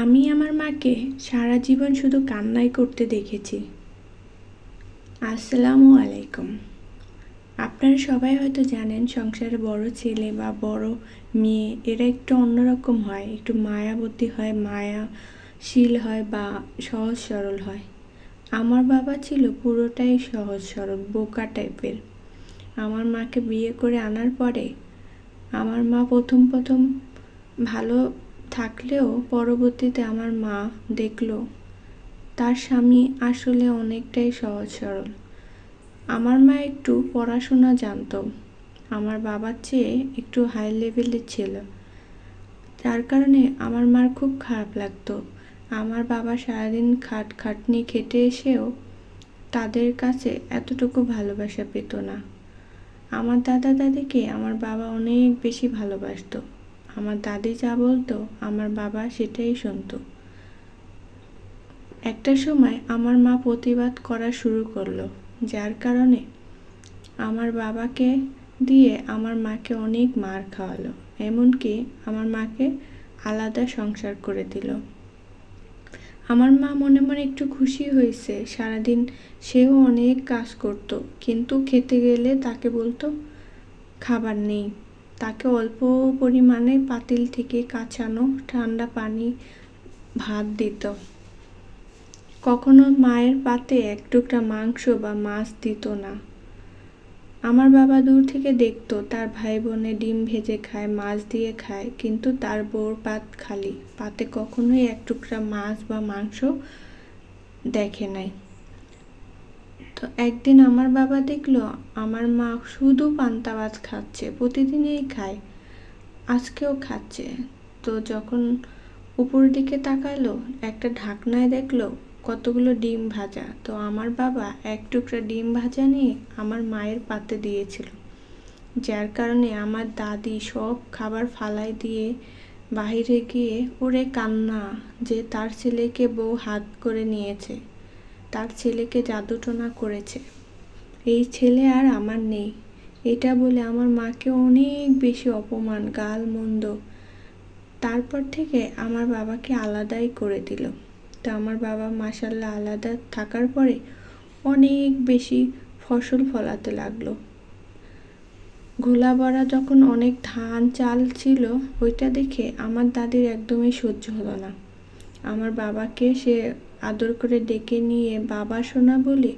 আমি আমার মাকে সারা জীবন শুধু কান্নাই করতে দেখেছি। আসসালামু আলাইকুম। আপনারা সবাই হয়তো জানেন সংসারে বড় ছেলে বা বড় মেয়ে, এরা একটু অন্যরকম হয়, একটু মায়াবতী হয়, মায়াশীল হয় বা সহজ সরল হয়। আমার বাবা ছিল পুরোটাই সহজ সরল, বোকা টাইপের। আমার মাকে বিয়ে করে আনার পরে আমার মা প্রথম প্রথম ভালো থাকলেও পরবর্তীতে আমার মা দেখল, তার স্বামী আসলে অনেকটাই সহজ সরল। আমার মা একটু পড়াশোনা জানতো। আমার বাবার চেয়ে একটু হাই লেভেলের ছিল। যার কারণে আমার মার খুব খারাপ লাগতো। আমার বাবা সারাদিন খাট খাটনি খেটে এসেও তাদের কাছে এতটুকু ভালোবাসা পেত না। আমার দাদা দাদিকে আমার বাবা অনেক বেশি ভালোবাসতো। আমার দাদি যা বলতো, আমার বাবা সেটাই শুনতো। একটা সময় আমার মা প্রতিবাদ করা শুরু করল, যার কারণে আমার বাবাকে দিয়ে আমার মাকে অনেক মার খাওয়ালো, এমনকি আমার মাকে আলাদা সংসার করে দিল। আমার মা মনে মনে একটু খুশি হয়েছে, সারাদিন সেও অনেক কাজ করত, কিন্তু খেতে গেলে তাকে বলতো, খাবার নেই। তাকে অল্প পরিমাণে পাতিল থেকে কাঁচানো ঠান্ডা পানি ভাত দিত। কখনো মায়ের পাতে এক টুকরা মাংস বা মাছ দিত না। আমার বাবা দূর থেকে দেখতো, তার ভাই বোনে ডিম ভেজে খায়, মাছ দিয়ে খায়, কিন্তু তার বউর পাত খালি। পাতে কখনোই এক টুকরা মাছ বা মাংস দেখে নাই। তো একদিন আমার বাবা দেখল, আমার মা শুধু পান্তা ভাত খাচ্ছে, প্রতিদিনই খায়, আজকেও খাচ্ছে। তো যখন উপরের দিকে তাকালো, একটা ঢাকনায় দেখল, কতগুলো ডিম ভাজা। তো আমার বাবা এক টুকরা ডিম ভাজা নিয়ে আমার মায়ের পাতে দিয়েছিল, যার কারণে আমার দাদি সব খাবার ফালাই দিয়ে বাহিরে গিয়ে ওরে কান্না যে তার ছেলেকে বউ হাত করে নিয়েছে। তার ছেলেকে জাদুটনা করেছে। এই ছেলে আর আমার নেই। এটা বলে আমার মাকে অনেক বেশি অপমান, গাল, মন্দ। তারপর থেকে আমার বাবাকে আলাদাই করে দিল। তো আমার বাবা মাসাল্লাহ আলাদা থাকার পরে অনেক বেশি ফসল ফলাতে লাগল। ঘোলা বড়া যখন অনেক ধান, চাল ছিল, ওইটা দেখে আমার দাদির একদমই সহ্য হলো না। আমার বাবাকে সে আদর করে ডেকে নিয়ে, বাবা শোনা বলে?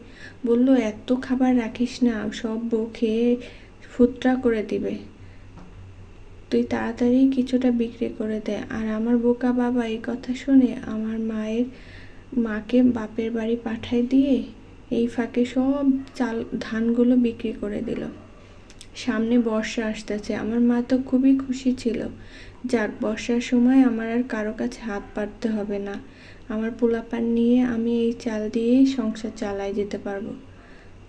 বলল, এত খাবার রাখিস না, সব বউ খেয়ে ফুটরা করে দিবে। তুই তাড়াতাড়ি কিছুটা বিক্রি করে দে। আর আমার বোকা বাবা এই কথা শুনে আমার মায়ের, মাকে বাপের বাড়ি পাঠায় দিয়ে এই ফাঁকে সব চাল, ধানগুলো বিক্রি করে দিল। সামনে বর্ষা আসতেছে। আমার মা তো খুবই খুশি ছিল। যাক, বর্ষার সময় আমার আর কারও কাছে হাত পাততে হবে না। আমার পোলাপান নিয়ে আমি এই চাল দিয়েই সংসার চালাই যেতে পারব।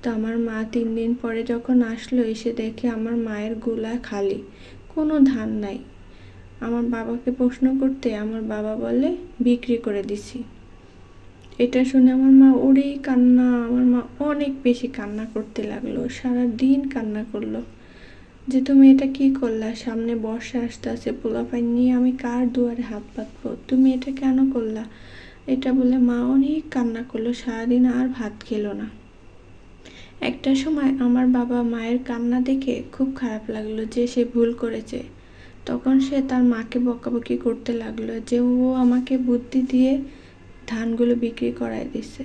তো আমার মা তিন দিন পরে যখন আসলো, এসে দেখে আমার মায়ের গোলা খালি, কোনো ধান নাই। আমার বাবাকে প্রশ্ন করতে আমার বাবা বলে, বিক্রি করে দিছি। এটা শুনে আমার মা ওরেই কান্না, আমার মা অনেক বেশি কান্না করতে লাগল সারা দিন কান্না করল। যে তুমি এটা কি করলা? সামনে বর্ষা আসতে আছে পোলাপাই নিয়ে আমি কার দুয়ারে হাত পাতবো তুমি এটা কেন করলা? এটা বলে মা অনেক কান্না করল, সারাদিন আর ভাত খেলো না। একটা সময় আমার বাবা মায়ের কান্না দেখে খুব খারাপ লাগল যে সে ভুল করেছে। তখন সে তার মাকে বকাবকি করতে লাগল যে ও আমাকে বুদ্ধি দিয়ে ধানগুলো বিক্রি করায় দিছে।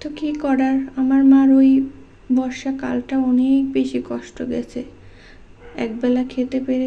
তো কী করার? আমার মার ওই বর্ষাকালটা অনেক বেশি কষ্ট গেছে। একবেলা খেতে পেরে